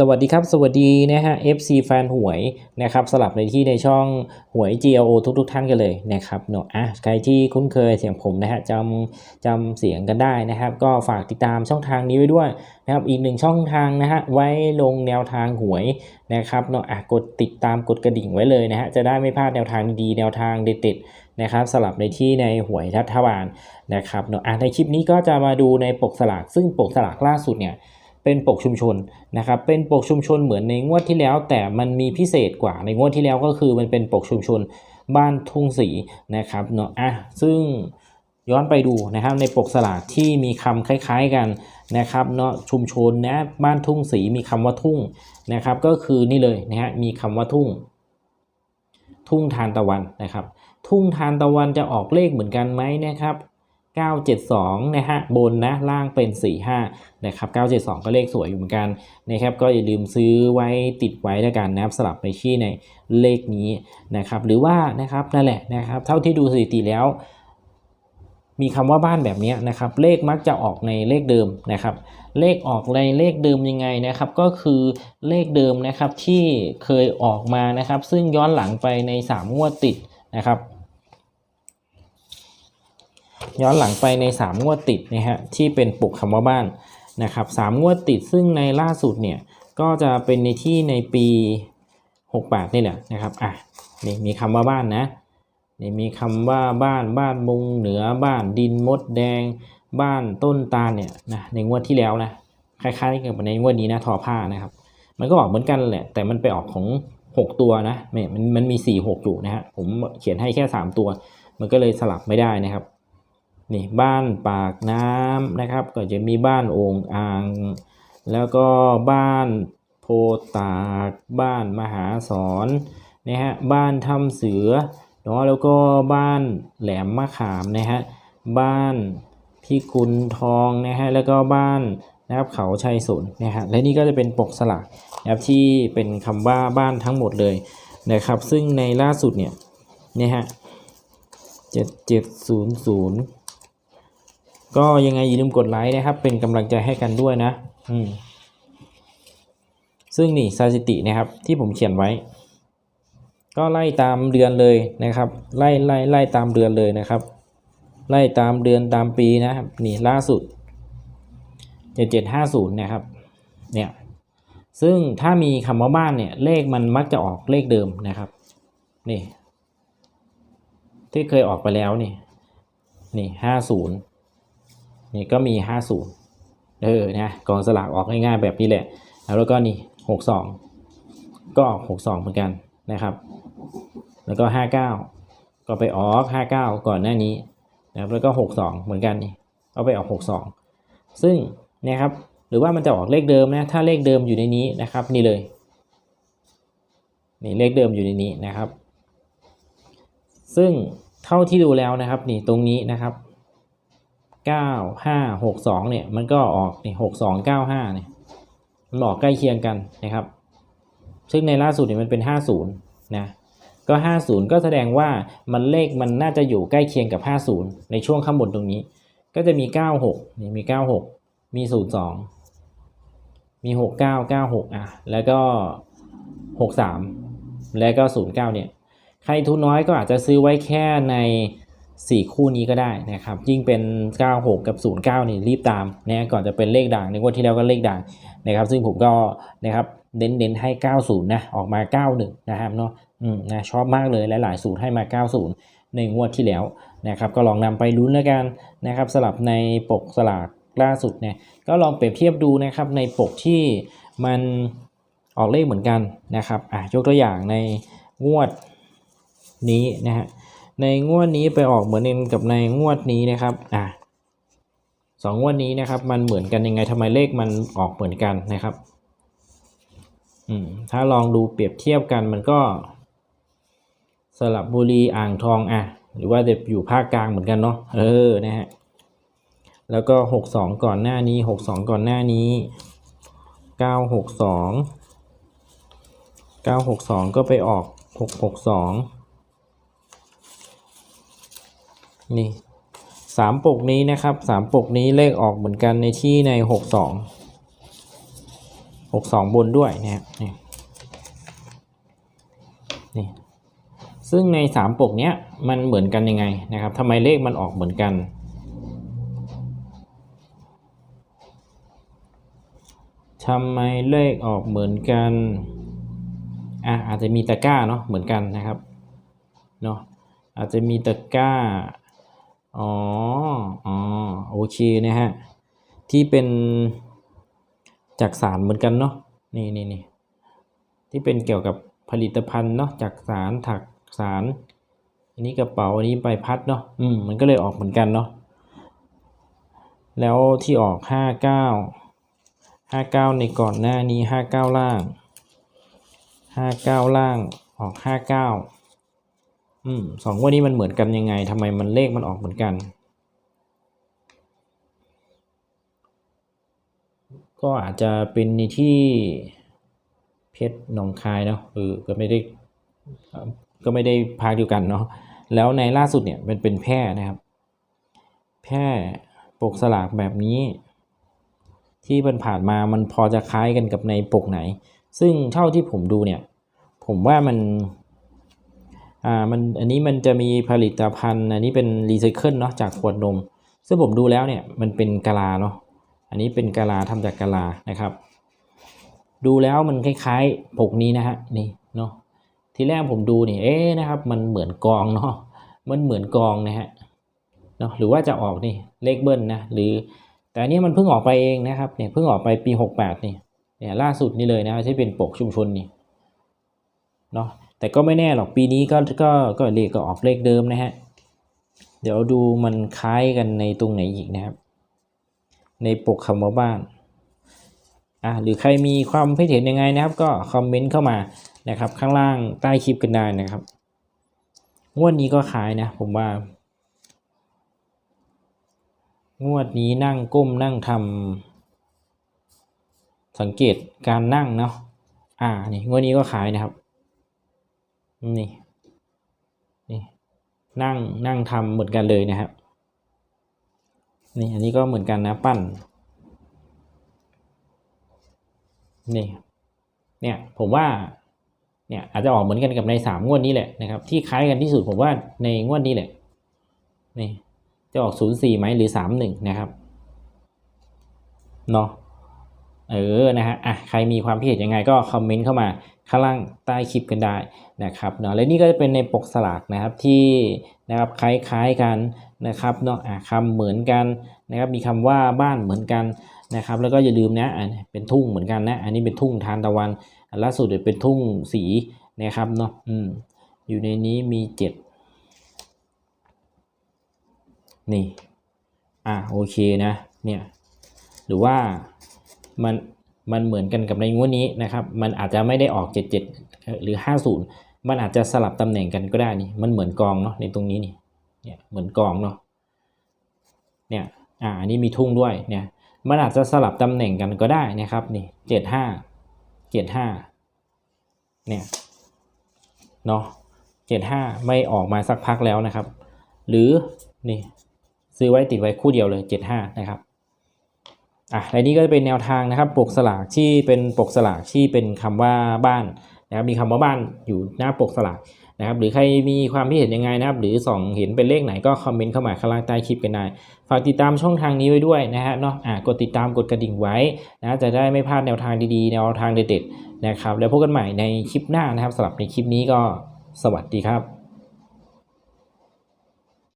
สวัสดีครับ สวัสดีนะฮะ FC แฟนหวยนะครับสลับในที่ในช่องหวย GLO ทุกทุกๆท่านกันเลยนะครับเนาะอะใครที่คุ้นเคยเสียงผมนะฮะจำจำเสียงกันได้นะครับ ก็ฝากติดตามช่องทางนี้ไว้ด้วยนะครับอีกหนึ่งช่องทางนะฮะไว้ลงแนวทางหวยนะครับเนาะอะกดติดตามกดกระดิ่งไว้เลยนะฮะจะได้ไม่พลาดแนวทางดีแนวทางเด็ดๆนะครับสลับในที่ในหวยรัฐบาลนะครับเนาะอะในคลิปนี้ก็จะมาดูในปกสลากซึ่งปกสลากล่าสุดเนี่ย เป็นปกชุมชนนะครับเป็นปกชุมชนเหมือนในงวดที่แล้ว แต่มันมีพิเศษกว่าในงวดที่แล้วก็คือมันเป็นปกชุมชนบ้านทุ่งสีนะครับเนาะอะซึ่งย้อนไปดูนะครับในปกสลากที่มีคำคล้าย ๆกันนะครับเนาะชุมชนนะบ้านทุ่งสีมีคำว่าทุ่งนะครับ ก็คือนี่เลยนะฮะมีคำว่าทุ่ง ทุ่งทานตะวันนะครับ ทุ่งทานตะวันจะออกเลขเหมือนกันไหมนะครับ 972 นะฮะบนนะล่างเป็น 45 นะครับ 972 ก็เลขสวยอยู่เหมือนกันนะครับก็อย่าลืมซื้อไว้ติดไว้แล้วกันนะครับสลับไปที่ในเลขนี้นะครับหรือว่านะครับนั่นแหละนะครับเท่าที่ดูสถิติแล้ว มีคำว่าบ้านแบบนี้นะครับเลขมักจะออกในเลขเดิมนะครับเลขออกในเลขเดิมยังไงนะครับก็คือเลขเดิมนะครับที่เคยออกมานะครับ ซึ่งย้อนหลังไปใน 3 งวดติดนะครับ ย้อนหลังไปใน 3 งวดติดนะฮะที่เป็นปลุกคำว่าบ้านนะครับสามงวดติดซึ่งในล่าสุดเนี่ยก็จะเป็นในที่ในปี 68 นี่แหละนะครับอะนี่มีคำว่าบ้านนะนี่มีคำว่าบ้านบ้านมุงเหนือบ้านดินมดแดง บ้านต้นตาลเนี่ยนะในงวดที่แล้วนะคล้ายๆกับในงวดนี้นะทอผ้านะครับ มันก็ออกเหมือนกันแหละ แต่มันไปออกของ 6 ตัวนะไม่มันมันมี 4 6อยู่นะฮะผมเขียนให้แค่ 3 ตัว มันก็เลยสลับไม่ได้นะครับ นี่บ้านปากน้ำนะครับ ก็จะมีบ้านโอ่งอ่าง แล้วก็บ้านโพตากบ้านมหาสอนนะฮะบ้านถ้ำเสือเนาะแล้วก็บ้านแหลมมะขามนะฮะบ้านพิกุลทองนะฮะแล้วก็บ้านนะครับเขาชัยสนนะฮะและนี่ก็จะเป็นปกสลักนะครับที่เป็นคำว่าบ้านทั้งหมดเลยนะครับ ซึ่งในล่าสุดเนี่ยนี่ยฮะเจ็ดเจ็ดศูนย์ศูนย์ ก็ยังไงอย่าลืมกดไลค์นะครับ เป็นกำลังใจให้กันด้วยนะ อืมซึ่งนี่สถิตินะครับ ที่ผมเขียนไว้ ก็ไล่ตามเดือนเลยนะครับ ไล่ไล่ไล่ตามเดือนเลยนะครับ ไล่ตามเดือนตามปีนะครับ นี่ล่าสุดเจ็ดเจ็ดห้าศูนย์นะครับ เนี่ยซึ่งถ้ามีคำว่าบ้านเนี่ยเลขมันมักจะออกเลขเดิมนะครับนี่ที่เคยออกไปแล้วนี่นี่ห้าศูนย์ นี่ก็มี 50 เออนะกองสลากออกง่ายๆแบบนี้แหละ แล้วก็นี่ 62 ก็ออก 62 เหมือนกันนะครับ แล้วก็ 59 ก็ไปออก 59 ก่อนหน้านี้นะครับแล้วก็ 62 เหมือนกันนี่เอาไปออก 62 ซึ่งเนี่ยครับหรือว่ามันจะออกเลขเดิมนะถ้าเลขเดิมอยู่ในนี้นะครับ นี่เลยนี่เลขเดิมอยู่ในนี้นะครับ ซึ่งเท่าที่ดูแล้วนะครับ นี่ตรงนี้นะครับ ก้าห้าหกสองเนี่ยมันก็ออกนี่หกสองเก้าห้าเนี่ยมันออกใกล้เคียงกันนะครับ ซึ่งในล่าสุดเนี่ยมันเป็นห้าศูนย์นะก็ห้าศูนย์ก็แสดงว่ามันเลขมันน่าจะอยู่ใกล้เคียงกับห้าศูนย์ในช่วงข้างบนตรงนี้ ก็จะมีเก้าหกนี่มีเก้าหกมีศูนย์สองมีหกเก้าเก้าหกอะ แล้วก็หกสามแล้วก็ศูนย์เก้าเนี่ย ใครทุนน้อยก็อาจจะซื้อไว้แค่ใน 4 คู่นี้ก็ได้นะครับ ยิ่งเป็น 96 กับ 09 นี่รีบตามนะก่อนจะเป็นเลขด่างในงวดที่แล้วก็เลขด่างนะครับ ซึ่งผมก็นะครับเน้นเน้นให้ 90 นะ ออกมา 91 นะครับเนาะอืมนะชอบมากเลยหลายๆสูตรให้มา 90 ในงวดที่แล้วนะครับก็ลองนำไปลุ้นแล้วกันนะครับสลับในปกสลากล่าสุดเนี่ยก็ลองเปรียบเทียบดูนะครับในปกที่มันออกเลขเหมือนกันนะครับอะยกตัวอย่างในงวดนี้นะฮะ ในงวดนี้ไปออกเหมือนกันกับในงวดนี้นะครับอะสองงวดนี้นะครับ มันเหมือนกันยังไงทำไมเลขมันออกเหมือนกันนะครับอืมถ้าลองดูเปรียบเทียบกันมันก็ สลับบุรีอ่างทองอะ หรือว่าจะอยู่ภาคกลางเหมือนกันเนาะเออนะฮะแล้วก็หกสองก่อนหน้านี้หกสองก่อนหน้านี้เก้าหกสองเก้าหกสองก็ไปออกหกหกสอง นี่สามปกนี้นะครับสามปกนี้เลขออกเหมือนกันในที่ในหกสองหกสองบนด้วยนะครับนี่นี่ซึ่งในสามปกเนี้ยมันเหมือนกันยังไงนะครับทำไมเลขมันออกเหมือนกันทำไมเลขออกเหมือนกัน อะอาจจะมีตะกร้าเนาะเหมือนกันนะครับ เนาะอาจจะมีตะกร้า อ๋อ อ๋อ โอเคนะฮะ ที่เป็นจากสารเหมือนกันเนาะ นี่นี่นี่ ที่เป็นเกี่ยวกับผลิตภัณฑ์เนาะ จากสารถักสาร อันนี้กระเป๋า อันนี้ใบพัดเนาะ อืม มันก็เลยออกเหมือนกันเนาะ แล้วที่ออกห้าเก้า ห้าเก้าในก่อนหน้านี้ห้าเก้าล่าง ห้าเก้าล่าง ออกห้าเก้า อืมสองงวันนี้มันเหมือนกันยังไงทำไมมันเลขมันออกเหมือนกัน ก็อาจจะเป็นในที่เพชรหนองคายเนาะเออก็ไม่ได้ก็ไม่ได้พาคเดียวกันเนาะแล้วในล่าสุดเนี่ยมันเป็นแพร่นะครับ แพร่ปกสลากแบบนี้ ที่มันผ่านมามันพอจะคล้ายกันกับในปกไหน ซึ่งเท่าที่ผมดูเนี่ย ผมว่ามัน อ่ามันอันนี้มันจะมีผลิตภัณฑ์ อันนี้เป็นรีไซเคิลเนาะจากขวดนม ซึ่งผมดูแล้วเนี่ยมันเป็นกะลาเนาะอันนี้เป็นกะลาทำจากกะลานะครับ ดูแล้วมันคล้ายๆปกนี้นะฮะนี่เนาะทีแรกผมดูนี่เอ๊ะนะครับ มันเหมือนกองเนาะมันเหมือนกองนะฮะเนาะหรือว่าจะออกนี่เลขเบิ้ลนะหรือ แต่อันนี้มันเพิ่งออกไปเองนะครับเนี่ยเพิ่งออกไปปี 68นี่เนี่ยล่าสุดนี่เลยนะที่เป็นปกชุมชนนี่ เนาะแต่ก็ไม่แน่หรอกปีนี้ก็ก็ก็เลขก็ออกเลขเดิมนะฮะ เดี๋ยวดูมันคล้ายกันในตรงไหนอีกนะครับ ในปกคำว่าบ้านอะหรือใครมีความคิดเห็นยังไงนะครับ ก็คอมเมนต์เข้ามานะครับ ข้างล่างใต้คลิปกันได้นะครับงวดนี้ก็ขายนะผมว่า งวดนี้นั่งก้มนั่งทำสังเกตการนั่งเนาะอ่านี่งวดนี้ก็ขายนะครับ นี่นี่นั่งนั่งทำเหมือนกันเลยนะครับนี่อันนี้ก็เหมือนกันนะปั้นนี่เนี่ยผมว่าเนี่ยอาจจะออกเหมือนกันกับในสามงวดนี้แหละนะครับที่คล้ายกันที่สุดผมว่าในงวดนี้แหละนี่จะออกศูนย์สี่ไหมหรือสามหนึ่งนะครับเนาะ เออนะฮะอะใครมีความคิดเห็นยังไงก็คอมเมนต์เข้ามาข้างล่างใต้คลิปกันได้นะครับเนาะและนี่ก็จะเป็นในปกสลากนะครับที่นะครับคล้ายๆกันนะครับเนาะอะคำเหมือนกันนะครับมีคำว่าบ้านเหมือนกันนะครับแล้วก็อย่าลืมนะอะเป็นทุ่งเหมือนกันนะอันนี้เป็นทุ่งทานตะวันอันล่าสุดเดี๋ยวเป็นทุ่งสีนะครับเนาะอืมอยู่ในนี้มีเจ็ดนี่อะโอเคนะเนี่ยหรือว่า มันมันเหมือนกันกับในงวดนี้นะครับ มันอาจจะไม่ได้ออก 77 หรือ 50 มันอาจจะสลับตำแหน่งกันก็ได้นี่ มันเหมือนกองเนาะในตรงนี้นี่ เนี่ยเหมือนกองเนาะ เนี่ย อ่า อันนี้มีทุ่งด้วย เนี่ย มันอาจจะสลับตำแหน่งกันก็ได้นะครับนี่ 75 75 เนี่ย เนาะ75 ไม่ออกมาสักพักแล้วนะครับ หรือนี่ซื้อไว้ติดไว้คู่เดียวเลย 75 นะครับ อะและนี่ก็จะเป็นแนวทางนะครับปกสลากที่เป็นปกสลากที่เป็นคำว่าบ้านนะครับมีคำว่าบ้านอยู่หน้าปกสลากนะครับหรือใครมีความคิดเห็นยังไงนะครับ หรือส่องเห็นเป็นเลขไหนก็คอมเมนต์เข้ามาข้างล่างใต้คลิปกันได้ฝากติดตามช่องทางนี้ไว้ด้วยนะฮะเนาะอะกดติดตามกดกระดิ่งไว้นะจะได้ไม่พลาดแนวทางดีๆ แนวทางเด็ดๆนะครับแล้วพบกันใหม่ในคลิปหน้านะครับสำหรับในคลิปนี้ก็สวัสดีครับ